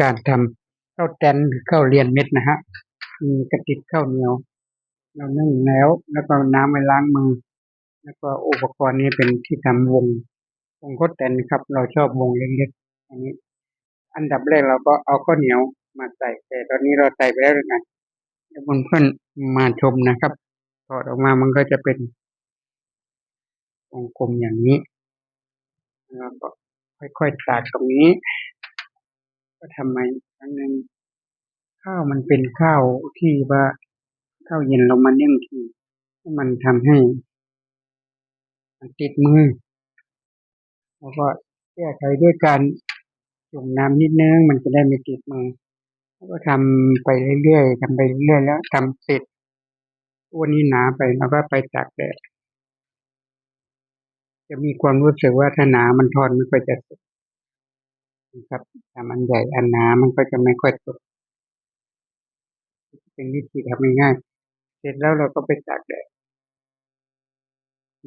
การทำข้าวแตนหรือข้าวเรียนเม็ดนะฮะมีกระติกข้าวเหนียว เรานึ่งแล้ว แล้วก็น้ำไปล้างมือ แล้วก็อุปกรณ์นี้เป็นที่ทำวงวงข้าวแตนครับ เราชอบวงเล็กๆอันนี้ อันดับแรกเราก็เอาข้าวเหนียวมาใส่แต่ตอนนี้เราใส่ไปแล้วนะเดี๋ยวเพื่อนๆมาชมนะครับถอดออกมามันก็จะเป็นวงกลมอย่างนี้แล้วก็ค่อยๆตัดตรงนี้ ก็ทำไมครั้งหนึ่งข้าวมันเป็นข้าวที่ว่าข้าวเย็นเรามานึ่งทีมันทำให้ มันติดมือแล้วก็แก้ไขด้วยการจุ่มน้ำนิดนึงมันจะได้ไม่ติดมือแล้วก็ทำไปเรื่อยๆทำไปเรื่อยๆแล้วทำเสร็จวันนี้หนาไปแล้วก็ไปตากแดดจะมีความรู้สึกว่าถ้าหนามันทอนไม่ค่อยจะสุด ครับถ้ามันใหญ่อันหนามันก็จะไม่ค่อยสุดเป็นวิธีทำง่ายๆเสร็จแล้วเราก็ไปตากแดด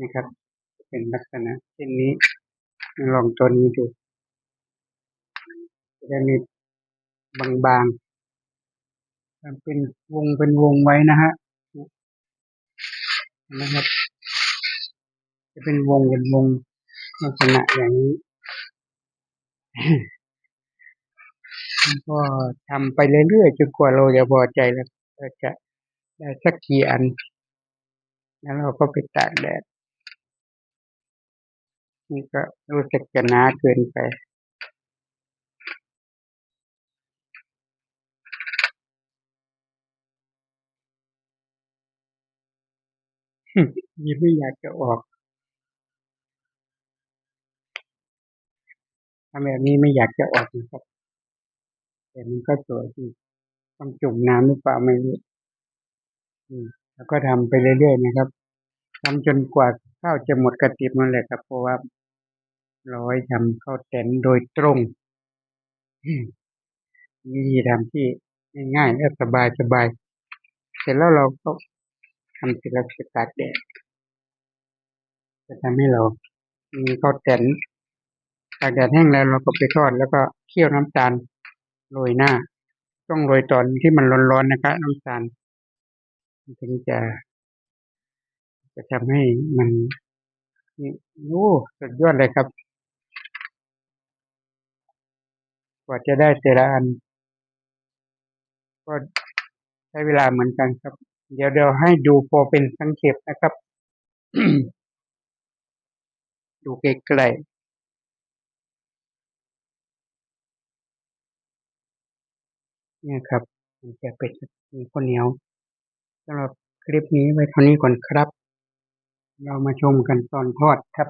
นะครับ เป็นลักษณะเช่นนี้ลองตัวนี้ดูจะได้มีบางๆทำเป็นวงเป็นวงไว้นะฮะนะครับ จะเป็นวงเป็นวงลักษณะอย่างนี้ ก็ทำไปเรื่อยๆจนกว่าเราจะพอใจแล้วเราจะได้สักกี่อัน แล้วเราก็ไปตากแดดนี่ก็รู้สึกจะหนาเกินไปยี่ไม่อยากจะออกทำแบบนี้ไม่อยากจะออกนะครับ แต่มันก็สวยดีต้องจุ่มน้ำหรือเปล่าไม่รู้แล้วก็ทำไปเรื่อยๆนะครับทำจนกว่าข้าวจะหมดกระติบนั่นแหละครับ เพราะว่าเราไว้ทำข้าวแตนโดยตรงอืมวิธีทำที่ง่ายๆและสบายๆเสร็จแล้วเราก็ทำเสร็จแล้วจะตากแดดจะทำให้เรา มีข้าวแตนตากแดดแห้งแล้วเราก็ไปทอดแล้วก็เคี่ยวน้ำตาล โรยหน้า ต้องโรยตอนที่มันร้อนๆนะครับน้ำตาลมันถึงจะ จะทำให้มันนี่โอ้สุดยอดเลยครับ กว่าจะได้แต่ละอัน ก็ใช้เวลาเหมือนกันครับ เดี๋ยวเดี๋ยวให้ดูพอเป็นสังเขปนะครับ ดูใกล้ๆ เนี่ยครับมันจะเป็นมีข้าวเหนียวสำหรับคลิปนี้ไว้เท่านี้ก่อนครับ เรามาชมกันตอนทอดครับ